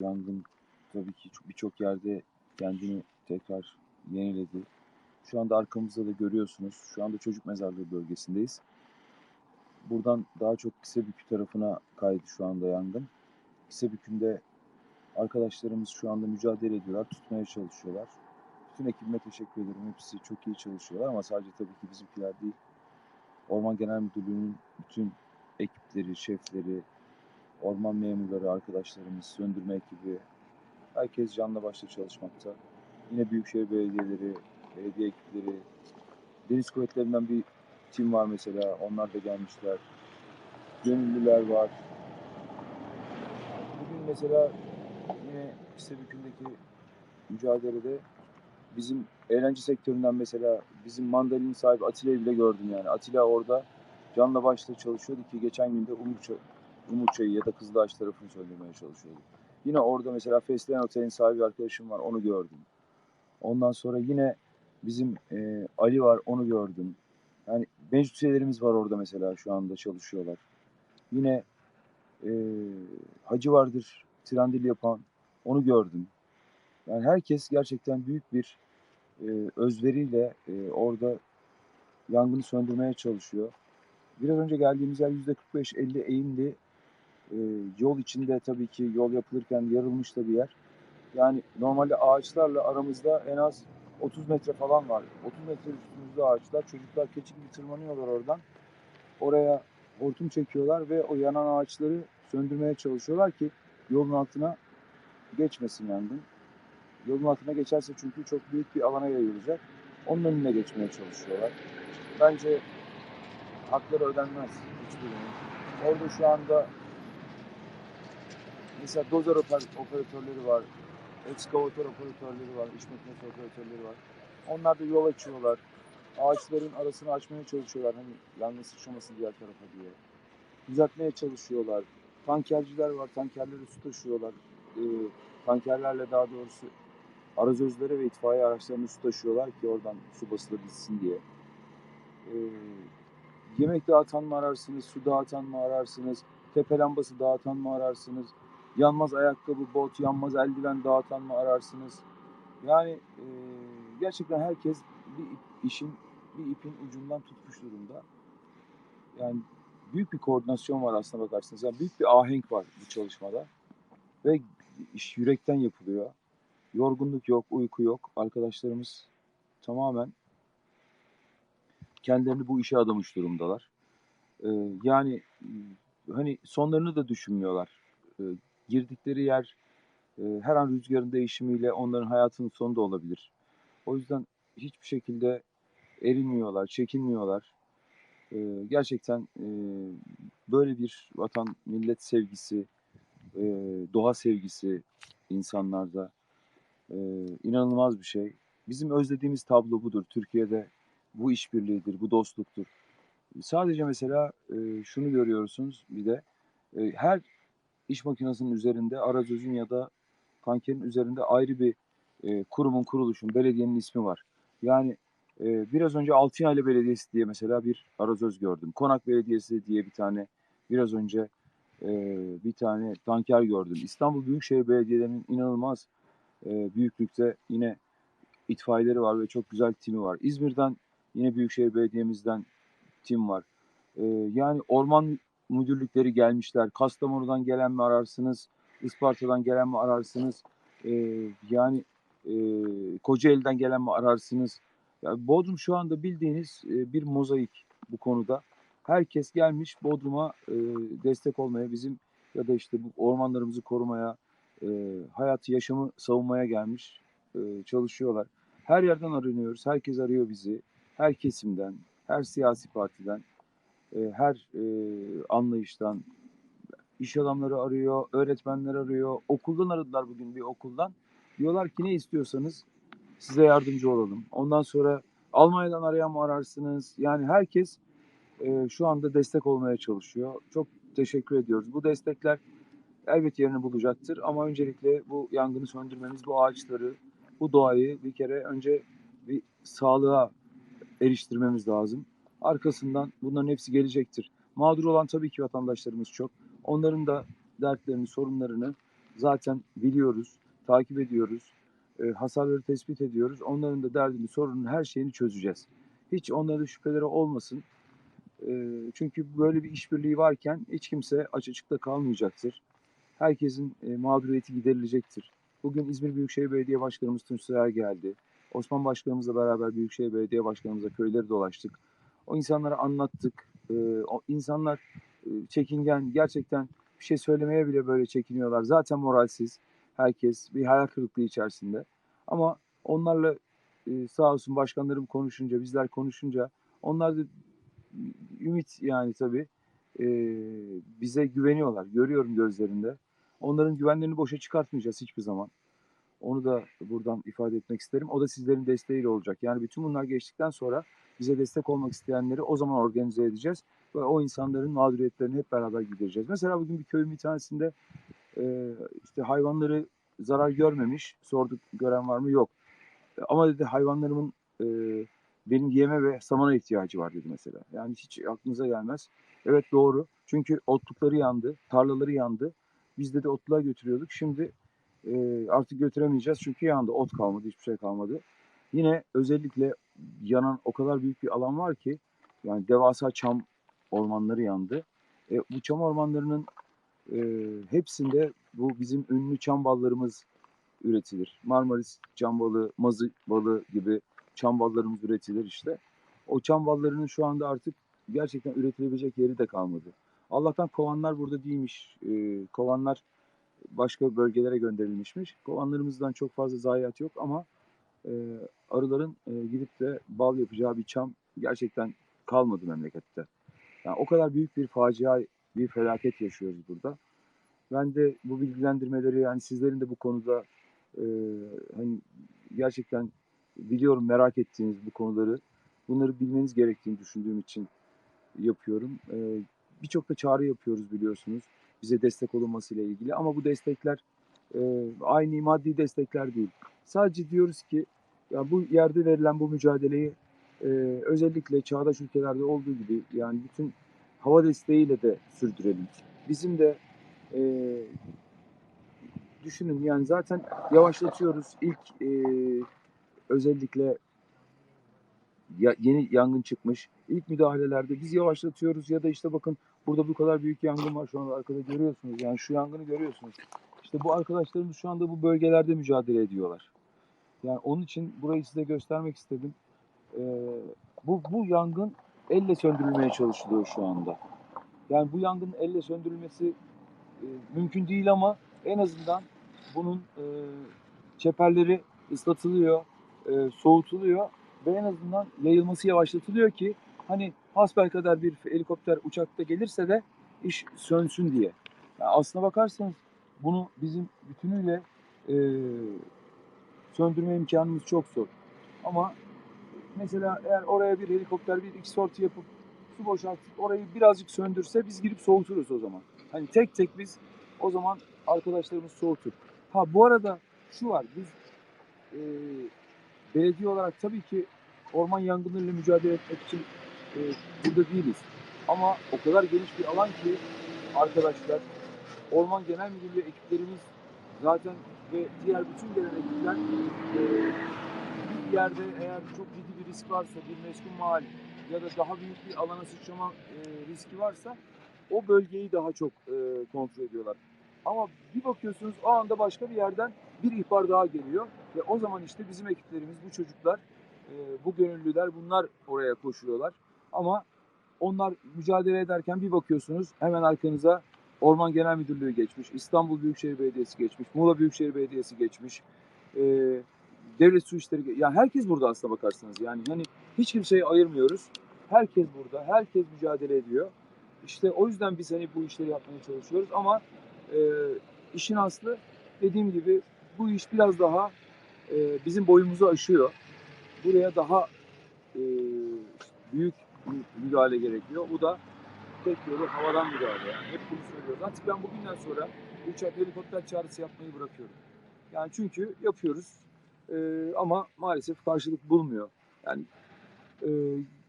Yangın tabii ki çok- birçok yerde kendini tekrar yeniledi. Şu anda arkamızda da görüyorsunuz. Şu anda çocuk mezarlığı bölgesindeyiz. Buradan daha çok Kisebükü tarafına kaydı şu anda yangın. Kisebükü'nde arkadaşlarımız şu anda mücadele ediyorlar, tutmaya çalışıyorlar. Bütün ekibime teşekkür ederim. Hepsi çok iyi çalışıyorlar ama sadece tabii ki bizimkiler değil. Orman Genel Müdürlüğü'nün bütün ekipleri, şefleri, orman memurları, arkadaşlarımız, söndürme ekibi, herkes canla başla çalışmakta. Yine Büyükşehir Belediyeleri, belediye ekipleri, Deniz Kuvvetleri'nden bir tim var mesela, onlar da gelmişler. Gönüllüler var. Bugün mesela yine Kisebükü'ndeki mücadelede bizim eğlence sektöründen mesela bizim mandalin sahibi Atilla'yı bile gördüm yani. Atilla orada canla başla çalışıyordu ki geçen günde Umurça, Umurça'yı ya da Kızılağaç tarafını söylemeye çalışıyordu. Yine orada mesela Fesleğen Otel'in sahibi arkadaşım var onu gördüm. Ondan sonra yine bizim e, Ali var onu gördüm. Yani meclis var orada mesela şu anda çalışıyorlar. Yine e, Hacı vardır tirandil yapan onu gördüm. Yani herkes gerçekten büyük bir e, özveriyle e, orada yangını söndürmeye çalışıyor. Biraz önce geldiğimiz yer %45-50 eğimli. E, yol içinde tabii ki yol yapılırken yarılmış da bir yer. Yani normalde ağaçlarla aramızda en az 30 metre falan var. 30 metre üstümüzde ağaçlar. Çocuklar keçi gibi tırmanıyorlar oradan. Oraya hortum çekiyorlar ve o yanan ağaçları söndürmeye çalışıyorlar ki yolun altına geçmesin yangın. Yolun altına geçerse çünkü çok büyük bir alana yayılacak. Onun önüne geçmeye çalışıyorlar. Bence hakları ödenmez hiçbirinin. Orada şu anda mesela dozer oper- operatörleri var, ekskavatör operatörleri var, iş makinesi operatörleri var. Onlar da yol açıyorlar. Ağaçların arasını açmaya çalışıyorlar hani yangın sıçramasın diğer tarafa diye. Düzeltmeye çalışıyorlar. Tankerciler var, tankerleri su taşıyorlar. Ee, tankerlerle daha doğrusu arazözlere ve itfaiye araçlarını su taşıyorlar ki oradan su basılabilsin diye. Ee, yemek dağıtan mı ararsınız, su dağıtan mı ararsınız, tepe lambası dağıtan mı ararsınız, yanmaz ayakkabı, bot, yanmaz eldiven dağıtan mı ararsınız? Yani e, gerçekten herkes bir işin, bir ipin ucundan tutmuş durumda. Yani büyük bir koordinasyon var aslına bakarsanız. Yani büyük bir ahenk var bu çalışmada. Ve iş yürekten yapılıyor. Yorgunluk yok, uyku yok. Arkadaşlarımız tamamen kendilerini bu işe adamış durumdalar. Ee, yani hani sonlarını da düşünmüyorlar. Ee, girdikleri yer e, her an rüzgarın değişimiyle onların hayatının sonu da olabilir. O yüzden hiçbir şekilde erinmiyorlar, çekinmiyorlar. Ee, gerçekten e, böyle bir vatan millet sevgisi, e, doğa sevgisi insanlarda e, inanılmaz bir şey. Bizim özlediğimiz tablo budur. Türkiye'de bu işbirliğidir, bu dostluktur. Sadece mesela e, şunu görüyorsunuz bir de e, her iş makinesinin üzerinde arazözün ya da tankerin üzerinde ayrı bir e, kurumun, kuruluşun, belediyenin ismi var. Yani e, biraz önce Altınyaylı Belediyesi diye mesela bir arazöz gördüm. Konak Belediyesi diye bir tane biraz önce e, bir tane tanker gördüm. İstanbul Büyükşehir Belediyelerinin inanılmaz e, büyüklükte yine itfaiyeleri var ve çok güzel timi var. İzmir'den yine Büyükşehir Belediye'mizden tim var. E, yani orman müdürlükleri gelmişler. Kastamonu'dan gelen mi ararsınız? Isparta'dan gelen mi ararsınız? E, yani e, Kocaeli'den gelen mi ararsınız? Ya Bodrum şu anda bildiğiniz e, bir mozaik bu konuda. Herkes gelmiş Bodrum'a e, destek olmaya, bizim ya da işte bu ormanlarımızı korumaya, e, hayatı, yaşamı savunmaya gelmiş e, çalışıyorlar. Her yerden aranıyoruz, herkes arıyor bizi. Her kesimden, her siyasi partiden, e, her e, anlayıştan. iş adamları arıyor, öğretmenler arıyor. Okuldan aradılar bugün bir okuldan. Diyorlar ki ne istiyorsanız size yardımcı olalım. Ondan sonra Almanya'dan arayan mı ararsınız? Yani herkes e, şu anda destek olmaya çalışıyor. Çok teşekkür ediyoruz. Bu destekler elbet yerini bulacaktır. Ama öncelikle bu yangını söndürmemiz, bu ağaçları, bu doğayı bir kere önce bir sağlığa eriştirmemiz lazım. Arkasından bunların hepsi gelecektir. Mağdur olan tabii ki vatandaşlarımız çok. Onların da dertlerini, sorunlarını zaten biliyoruz, takip ediyoruz, e, hasarları tespit ediyoruz. Onların da derdini, sorunun her şeyini çözeceğiz. Hiç onların şüpheleri olmasın. E, çünkü böyle bir işbirliği varken hiç kimse aç açıkta kalmayacaktır. Herkesin e, mağduriyeti giderilecektir. Bugün İzmir Büyükşehir Belediye Başkanımız Tunç Soyer geldi. Osman Başkanımızla beraber Büyükşehir Belediye Başkanımızla köyleri dolaştık. O insanlara anlattık. E, o insanlar e, çekingen, gerçekten bir şey söylemeye bile böyle çekiniyorlar. Zaten moralsiz herkes bir hayal kırıklığı içerisinde. Ama onlarla e, sağ olsun başkanlarım konuşunca, bizler konuşunca onlar da ümit yani tabii e, bize güveniyorlar. Görüyorum gözlerinde. Onların güvenlerini boşa çıkartmayacağız hiçbir zaman. Onu da buradan ifade etmek isterim. O da sizlerin desteğiyle olacak. Yani bütün bunlar geçtikten sonra bize destek olmak isteyenleri o zaman organize edeceğiz. Ve o insanların mağduriyetlerini hep beraber gidereceğiz. Mesela bugün bir köyün bir tanesinde e, işte hayvanları zarar görmemiş. Sorduk gören var mı? Yok. Ama dedi hayvanlarımın e, benim yeme ve samana ihtiyacı var dedi mesela. Yani hiç aklınıza gelmez. Evet doğru. Çünkü otlukları yandı, tarlaları yandı. Biz de otluğa götürüyorduk. Şimdi e, artık götüremeyeceğiz çünkü yandı. Ot kalmadı, hiçbir şey kalmadı. Yine özellikle yanan o kadar büyük bir alan var ki yani devasa çam ormanları yandı. E, bu çam ormanlarının e, hepsinde bu bizim ünlü çam ballarımız üretilir. Marmaris çam balı, mazı balı gibi çam ballarımız üretilir işte. O çam ballarının şu anda artık gerçekten üretilebilecek yeri de kalmadı. Allah'tan kovanlar burada değilmiş. E, kovanlar başka bölgelere gönderilmişmiş. Kovanlarımızdan çok fazla zayiat yok ama e, arıların e, gidip de bal yapacağı bir çam gerçekten kalmadı memlekette. Yani o kadar büyük bir facia, bir felaket yaşıyoruz burada. Ben de bu bilgilendirmeleri yani sizlerin de bu konuda e, hani gerçekten biliyorum merak ettiğiniz bu konuları bunları bilmeniz gerektiğini düşündüğüm için yapıyorum. E, Birçok da çağrı yapıyoruz biliyorsunuz bize destek olunması ile ilgili ama bu destekler e, aynı maddi destekler değil. Sadece diyoruz ki ya bu yerde verilen bu mücadeleyi e, özellikle çağdaş ülkelerde olduğu gibi yani bütün hava desteğiyle de sürdürelim. Bizim de e, düşünün yani zaten yavaşlatıyoruz. İlk e, özellikle ya, yeni yangın çıkmış. İlk müdahalelerde biz yavaşlatıyoruz ya da işte bakın burada bu kadar büyük yangın var şu anda arkada görüyorsunuz. Yani şu yangını görüyorsunuz. İşte bu arkadaşlarımız şu anda bu bölgelerde mücadele ediyorlar. Yani onun için burayı size göstermek istedim. Ee, bu, bu yangın elle söndürülmeye çalışılıyor şu anda. Yani bu yangının elle söndürülmesi e, mümkün değil ama en azından bunun e, çeperleri ıslatılıyor, e, soğutuluyor ve en azından yayılması yavaşlatılıyor ki hani hasbelkader bir helikopter uçakta gelirse de iş sönsün diye. Yani aslına bakarsanız bunu bizim bütünüyle e, söndürme imkanımız çok zor. Ama mesela eğer oraya bir helikopter bir iki sorti yapıp su boşaltıp orayı birazcık söndürse biz girip soğuturuz o zaman. Hani tek tek biz o zaman arkadaşlarımız soğutur. Ha bu arada şu var biz e, belediye olarak tabii ki orman yangınlarıyla mücadele etmek için e, burada değiliz. Ama o kadar geniş bir alan ki arkadaşlar Orman Genel Müdürlüğü ekiplerimiz zaten ve diğer bütün gelen ekipler e, bir yerde eğer çok ciddi bir risk varsa bir meskun mahalle ya da daha büyük bir alana sıçrama e, riski varsa o bölgeyi daha çok e, kontrol ediyorlar. Ama bir bakıyorsunuz o anda başka bir yerden bir ihbar daha geliyor ve o zaman işte bizim ekiplerimiz, bu çocuklar, e, bu gönüllüler bunlar oraya koşuyorlar. Ama onlar mücadele ederken bir bakıyorsunuz hemen arkanıza Orman Genel Müdürlüğü geçmiş, İstanbul Büyükşehir Belediyesi geçmiş, Muğla Büyükşehir Belediyesi geçmiş, e, Devlet Su İşleri, yani herkes burada aslına bakarsanız yani hani hiç kimseyi ayırmıyoruz. Herkes burada, herkes mücadele ediyor. İşte o yüzden biz hani bu işleri yapmaya çalışıyoruz ama e, işin aslı dediğim gibi bu iş biraz daha e, bizim boyumuzu aşıyor. Buraya daha e, büyük müdahale gerekiyor. Bu da tek yolu havadan müdahale. Yani hep bunu söylüyoruz. Artık ben bugünden sonra uçak, helikopter çağrısı yapmayı bırakıyorum. Yani çünkü yapıyoruz e, ama maalesef karşılık bulmuyor. Yani e,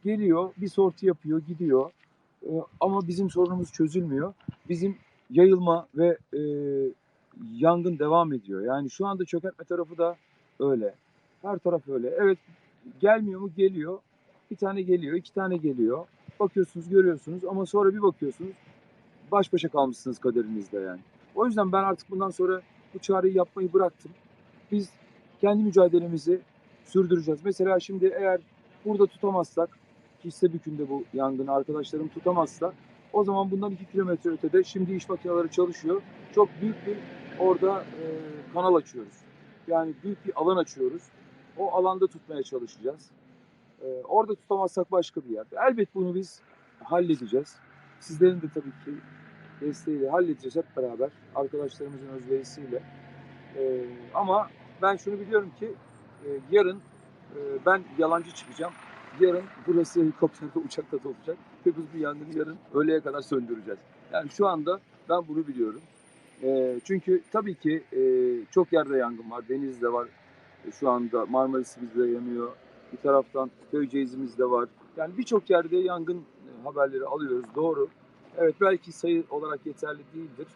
geliyor, bir sorti yapıyor, gidiyor. E, ama bizim sorunumuz çözülmüyor. Bizim yayılma ve e, yangın devam ediyor. Yani şu anda çökertme tarafı da öyle. Her taraf öyle. Evet gelmiyor mu? Geliyor. Bir tane geliyor, iki tane geliyor. Bakıyorsunuz, görüyorsunuz ama sonra bir bakıyorsunuz baş başa kalmışsınız kaderinizle yani. O yüzden ben artık bundan sonra bu çağrıyı yapmayı bıraktım. Biz kendi mücadelemizi sürdüreceğiz. Mesela şimdi eğer burada tutamazsak, hisse bükünde bu yangını arkadaşlarım tutamazsa o zaman bundan 2 kilometre ötede şimdi iş makineleri çalışıyor. Çok büyük bir orada e, kanal açıyoruz. Yani büyük bir alan açıyoruz. O alanda tutmaya çalışacağız. E, orada tutamazsak başka bir yerde. Elbet bunu biz halledeceğiz. Sizlerin de tabii ki desteğiyle halledeceğiz hep beraber. Arkadaşlarımızın özverisiyle. E, ama ben şunu biliyorum ki e, yarın e, ben yalancı çıkacağım. Yarın burası helikopterde uçakta dolacak. Ve biz bu yangını yarın öğleye kadar söndüreceğiz. Yani şu anda ben bunu biliyorum. E, çünkü tabii ki e, çok yerde yangın var. Denizde var. E, şu anda Marmaris'imizde yanıyor. Bir taraftan Köyceğiz'imizde var. Yani birçok yerde yangın e, haberleri alıyoruz. Doğru. Evet belki sayı olarak yeterli değildir.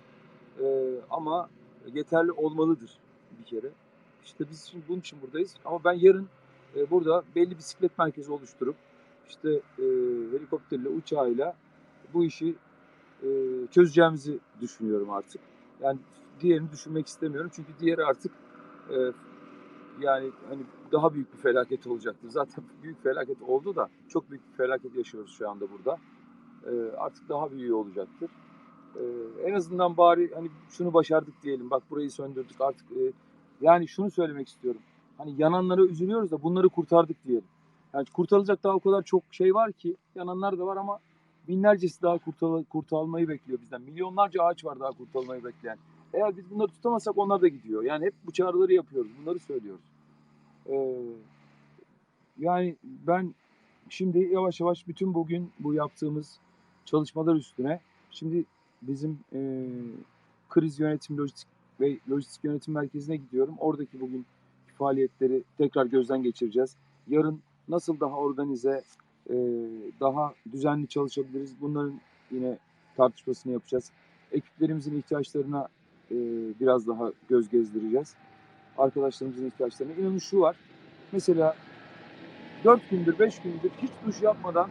E, ama yeterli olmalıdır bir kere. İşte biz şimdi bunun için buradayız. Ama ben yarın e, burada belli bisiklet merkezi oluşturup işte e, helikopterle, uçağıyla bu işi e, çözeceğimizi düşünüyorum artık. Yani diğerini düşünmek istemiyorum. Çünkü diğeri artık e, yani hani daha büyük bir felaket olacaktır. Zaten büyük felaket oldu da çok büyük bir felaket yaşıyoruz şu anda burada. E, artık daha büyüğü olacaktır. E, en azından bari hani şunu başardık diyelim. Bak burayı söndürdük artık. e, yani şunu söylemek istiyorum. Hani yananlara üzülüyoruz da bunları kurtardık diyelim. Yani kurtarılacak daha o kadar çok şey var ki yananlar da var ama binlercesi daha kurtul kurtarılmayı bekliyor bizden. Milyonlarca ağaç var daha kurtarılmayı bekleyen. Eğer biz bunları tutamazsak onlar da gidiyor. Yani hep bu çağrıları yapıyoruz. Bunları söylüyoruz. Ee, yani ben şimdi yavaş yavaş bütün bugün bu yaptığımız çalışmalar üstüne şimdi bizim e, kriz yönetim lojistik ve lojistik yönetim merkezine gidiyorum. Oradaki bugün faaliyetleri tekrar gözden geçireceğiz. Yarın nasıl daha organize, e, daha düzenli çalışabiliriz? Bunların yine tartışmasını yapacağız. Ekiplerimizin ihtiyaçlarına e, biraz daha göz gezdireceğiz. Arkadaşlarımızın ihtiyaçlarına. İnanın şu var. Mesela 4 gündür, 5 gündür hiç duş yapmadan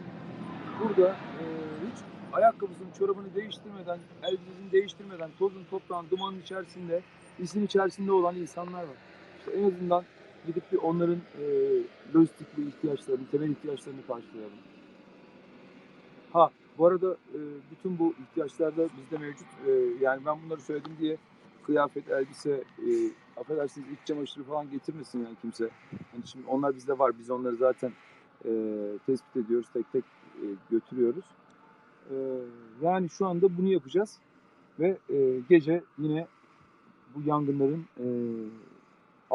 burada e, hiç ayakkabısını, çorabını değiştirmeden, elbisesini değiştirmeden, tozun, toprağın, dumanın içerisinde, isin içerisinde olan insanlar var. İşte en azından gidip bir onların e, lojistik bir ihtiyaçlarını, temel ihtiyaçlarını karşılayalım. Ha bu arada e, bütün bu ihtiyaçlar da bizde mevcut. E, yani ben bunları söyledim diye kıyafet, elbise, e, affedersiniz iç çamaşırı falan getirmesin yani kimse. Yani şimdi onlar bizde var. Biz onları zaten e, tespit ediyoruz, tek tek e, götürüyoruz. E, yani şu anda bunu yapacağız ve e, gece yine bu yangınların e,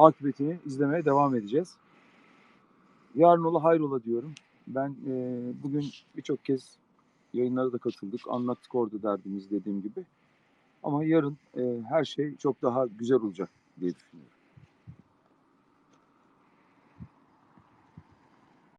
akıbetini izlemeye devam edeceğiz. Yarın ola hayrola diyorum. Ben e, bugün birçok kez yayınlara da katıldık. Anlattık orada derdimiz dediğim gibi. Ama yarın e, her şey çok daha güzel olacak diye düşünüyorum.